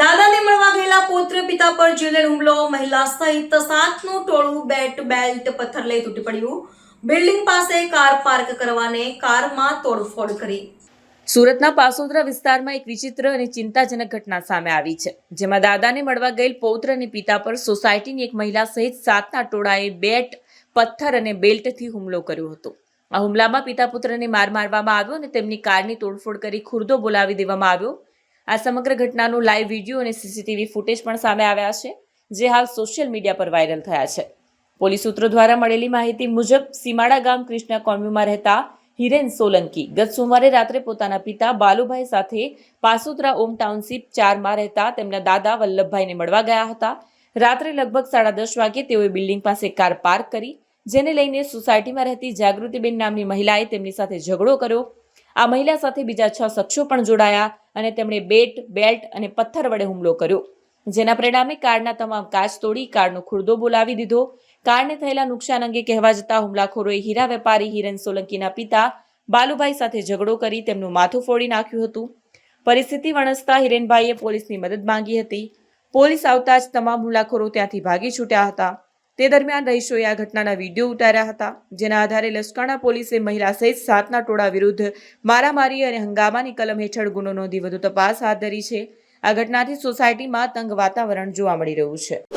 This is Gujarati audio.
દાદાને મળવા ગયેલા પૌત્ર પિતા પર જીવલેણ હુમલો. મહિલા સહિત સાતનું ટોળું બેટ, બેલ્ટ, પથ્થર લઈ તૂટી પડ્યું. બિલ્ડિંગ પાસે કાર પાર્ક કરવાને કારમાં તોડફોડ કરી. સુરતના પાસોદરા વિસ્તારમાં એક વિચિત્ર અને ચિંતાજનક ઘટના સામે આવી છે, જેમાં દાદાને મળવા ગયેલ પૌત્ર અને પિતા પર સોસાયટીની એક મહિલા સહિત સાતના ટોળાએ બેટ, પથ્થર અને બેલ્ટથી હુમલો કર્યો હતો. આ હુમલામાં પિતા પુત્રને માર મારવામાં આવ્યો અને તેમની કારની તોડફોડ કરી ખુરદો બોલાવી દેવામાં આવ્યો. આ સમગ્ર ઘટનાનું લાઈવ વીડિયો અને સીસીટીવી ફૂટેજ પણ સામે આવ્યા છે, જે હાલ સોશિયલ મીડિયા પર વાયરલ થયા છે. પોલીસ સૂત્રો દ્વારા મળેલી માહિતી મુજબ, સીમાડા ગામ કૃષ્ણા કોમ્યુમાં રહેતા હિરેન સોલંકી ગત સોમવારે રાત્રે પોતાના પિતા બાલુભાઈ સાથે પાસોદરા ઓમ ટાઉનશીપ ચારમાં રહેતા તેમના દાદા વલ્લભભાઈને મળવા ગયા હતા. રાત્રે લગભગ સાડા દસ વાગે તેઓએ બિલ્ડિંગ પાસે કાર પાર્ક કરી, જેને લઈને સોસાયટીમાં રહેતી જાગૃતિબેન નામની મહિલાએ તેમની સાથે ઝઘડો કર્યો. આ મહિલા સાથે બીજા છ શખ્સો પણ જોડાયા. અને તેમણે બેટ, બેલ્ટ અને પથ્થર વડે હુમલો કર્યો. જેના પરિણામે કારના તમામ કાચ તોડી કારનો ખુરદો બોલાવી દીધો. કારને થયેલા નુકસાન અંગે કહેવા જતા હુમલાખોરોએ હીરા વેપારી હિરેન સોલંકીના પિતા બાલુભાઈ સાથે ઝઘડો કરી તેમનું માથું ફોડી નાખ્યું હતું. પરિસ્થિતિ વણસતા હિરેનભાઈએ પોલીસની મદદ માંગી હતી. પોલીસ આવતા જ તમામ હુમલાખોરો ત્યાંથી ભાગી છૂટ્યા હતા. તે દરમિયાન રહીશોએ આ ઘટનાના વીડિયો ઉતાર્યા હતા, જેના આધારે લસકાણા પોલીસે મહિલા સહિત સાતના ટોળા વિરુદ્ધ મારામારી અને હંગામાની કલમ હેઠળ ગુનો નોંધી વધુ તપાસ હાથ ધરી છે. આ ઘટનાથી સોસાયટીમાં તંગ વાતાવરણ જોવા મળી રહ્યું છે.